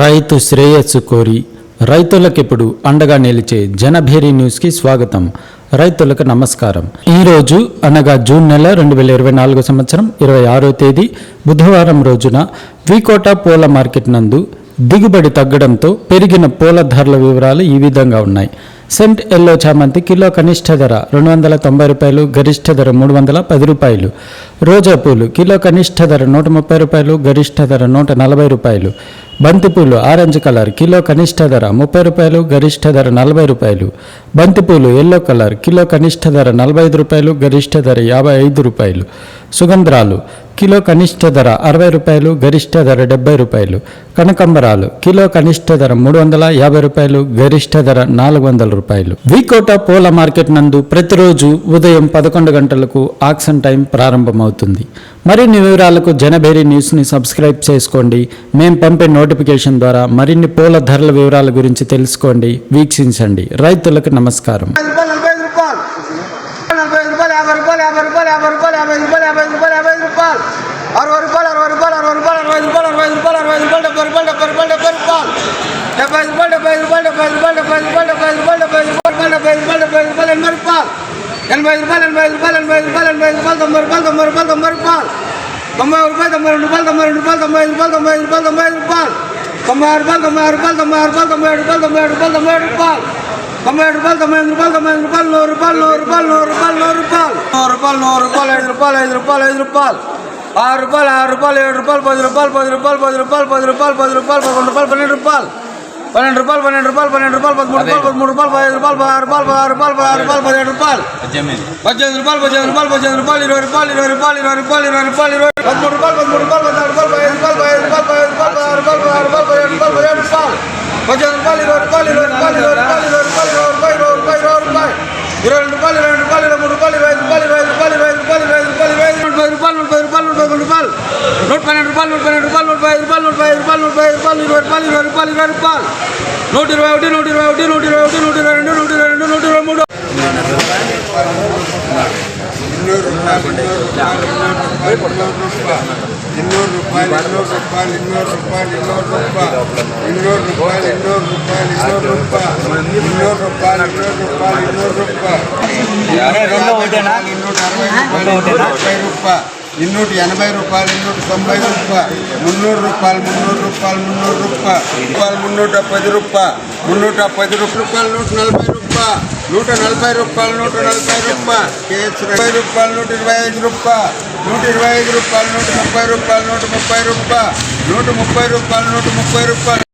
రైతు శ్రేయస్సు కోరి రైతులకిప్పుడు అండగా నిలిచే జనభేరి న్యూస్కి స్వాగతం. రైతులకు నమస్కారం. ఈరోజు అనగా జూన్ నెల రెండు వేల ఇరవై నాలుగు సంవత్సరం ఇరవై ఆరో తేదీ బుధవారం రోజున వికోట పూల మార్కెట్ నందు దిగుబడి తగ్గడంతో పెరిగిన పూల ధరల వివరాలు ఈ విధంగా ఉన్నాయి. సెంట్ ఎల్లో చామంతి కిలో కనిష్ట ధర రెండు వందల తొంభై రూపాయలు గరిష్ట ధర మూడు వందల పది రూపాయలు. రోజా పూలు కిలో కనిష్ట ధర నూట ముప్పై రూపాయలు గరిష్ట ధర నూట నలభై రూపాయలు. బంతిపూలు ఆరెంజ్ కలర్ కిలో కనిష్ట ధర ముప్పై రూపాయలు గరిష్ట ధర నలభై రూపాయలు. బంతిపూలు ఎల్లో కలర్ కిలో కనిష్ట ధర నలభై ఐదు రూపాయలు గరిష్ట ధర యాభై ఐదు రూపాయలు. సుగంధ్రాలు కిలో కనిష్ట ధర అరవై రూపాయలు గరిష్ట ధర డెబ్బై రూపాయలు. కనకంబరాలు కిలో కనిష్ట ధర మూడు వందల యాభై రూపాయలు గరిష్ట ధర నాలుగు వందల రూపాయలు. వికోట పూల మార్కెట్ నందు ప్రతిరోజు ఉదయం పదకొండు గంటలకు ఆక్షన్ టైం ప్రారంభమవుతుంది. మరిన్ని వివరాలకు జనభేరి న్యూస్ని సబ్స్క్రైబ్ చేసుకోండి. మేము పంపే నోటిఫికేషన్ ద్వారా మరిన్ని పూల ధరల వివరాల గురించి తెలుసుకోండి. వీక్షించండి. రైతులకు నమస్కారం నలభై ఐదు రూపాయలు నలభై ఐదు రూపాయలు యాభై రూపాయలు యాభై రూపాయలు యాభై రూపాయలు యాభై రూపాయలు యాభై రూపాయలు అరవై రూపాయలు అరవై రూపాయలు అరవై రూపాయలు అరవై రూపాయలు అరవై రూపాయలు డెబ్బై రూపాయలు డెబ్బై రూపాయలు డెబ్బై రూపాయలు డెబ్బై రూపాయలు డెబ్బై రూపాయలు డెబ్బై రూపాయలు డెబ్బై రూపాయలు డెబ్బై రూపాయలు డెబ్బై రూపాయలు డెబ్బై రూపాయలు డెబ్బై రూపాయలు ఎనభై రూపాయలు ఎనభై రూపాయలు ఎనభై రూపాయలు ఎనభై రూపాయలు ఎనభై రూపాయలు తొంభై రూపాయలు తొంభై రూపాయలు తొంభై రూపాయలు తొంభై రూపాయలు తొంభై రెండు రూపాయలు తొంభై రెండు రూపాయలు తొంభై ఐదు రూపాయలు తొంభై ఐదు రూపాయలు తొంభై ఐదు రూపాయలు తొంభై ఆరు రూపాయలు తొంభై ఆరు రూపాయలు తొంభై ఆరు రూపాయలు తొంభై ఏడు రూపాయలు తొంభై ఏడు రూపాయలు తొంభై ఏడు రూపాయలు తొంభై ఏడు రూపాయలు తొంభై ఎనిమిది రూపాయలు తొంభై ఎనిమిది రూపాయలు నూరు రూపాయలు నూరు రూపాయలు నూరు రూపాయలు నూరు రూపాయలు నూరు రూపాయలు నూరు రూపాయలు ఐదు రూపాయలు ఐదు రూపాయలు ఐదు రూపాయలు ஆறு ரூபாய் ஆறு ரூபாய் ஏழு ரூபாய் பத்து ரூபாய் பத்து ரூபாய் பத்து ரூபாய் பத்து ரூபாய் பத்து ரூபாய் பன்னெண்டு ரூபாய் பன்னெண்டு ரூபாய் பன்னெண்டு ரூபாய் பன்னெண்டு ரூபாய் பதிமூணு ரூபாய் பதிமூணு ரூபாய் பதினஞ்சு ரூபாய் பதினாறு ரூபாய் பதினாறு ரூபாய் பதினாறு ரூபாய் பதினேழு ரூபாய் பச்சஞ்சு ரூபாய் பச்சஞ்சு ரூபாய் பச்சஞ்சு ரூபாய் இருபது ரூபாய் இருபது ரூபாய் இருபது ரூபாய் இருபது ரூபாய் இருபது பதிமூணு ரூபாய் பதிமூணு ரூபாய் பதினாறு ரூபாய் பதினஞ்சு ரூபாய் பதினேழு ரூபாய் பதினாறு ரூபாய் பதினாறு ரூபாய் பதினாறு ரூபாய் பதினேழு ரூபாய் ரூபாய் இருபது ரூபாய் இருபது ரூபாய் இருபது ரூபாய் పదకొండు రూపాయలు నూట పన్నెండు రూపాయలు నూట పన్నెండు రూపాయలు నూట ఐదు రూపాయలు నూట ఐదు రూపాయలు నూట ఐదు రూపాయలు ఇరవై రూపాయలు ఇరవై రూపాయలు ఇరవై రూపాయలు నూట ఇరవై ఒకటి నూట ఇరవై ఒకటి నూట ఇరవై ఒకటి నూట ఇరవై రెండు నూట ఇరవై రెండు నూట ఇరవై మూడు ಇನ್ನೂರು ರೂಪಾಯಿ ಇನ್ನೂರು ರೂಪಾಯಿ ಇನ್ನೂರು ರೂಪಾಯಿ ಇನ್ನೂರು ರೂಪಾಯಿ ಇನ್ನೂರು ರೂಪಾಯಿ ಇನ್ನೂರು ರೂಪಾಯಿ ಇನ್ನೂರು ರೂಪಾಯಿ ಇನ್ನೂರು ರೂಪಾಯಿ ಇನ್ನೂರು ರೂಪಾಯಿ ಇನ್ನೂರು ರೂಪಾಯಿ ಇನ್ನೂರ ಅರವೈ ರೂಪಾಯಿ ರೂಪಾಯಿ ಇನ್ನೂರ ಎನಭೈ ರೂಪಾಯಿ ಇನ್ನೂರ తొంభై రూపాయలు మున్నూరు రూపాయలు మున్నూరు రూపాయలు మున్నూరు రూపాయలు రూపాయలు మున్నూట పది రూపాయలు మున్నూట పది రూపాయలు నూట నలభై రూపాయలు నూట నలభై రూపాయలు నూట నలభై రూపాయలు కేసు ఇరవై రూపాయలు నూట ఇరవై ఐదు రూపాయలు నూట ఇరవై ఐదు రూపాయలు నూట ముప్పై రూపాయలు నూట ముప్పై రూపాయలు నూట ముప్పై రూపాయలు నూట ముప్పై రూపాయలు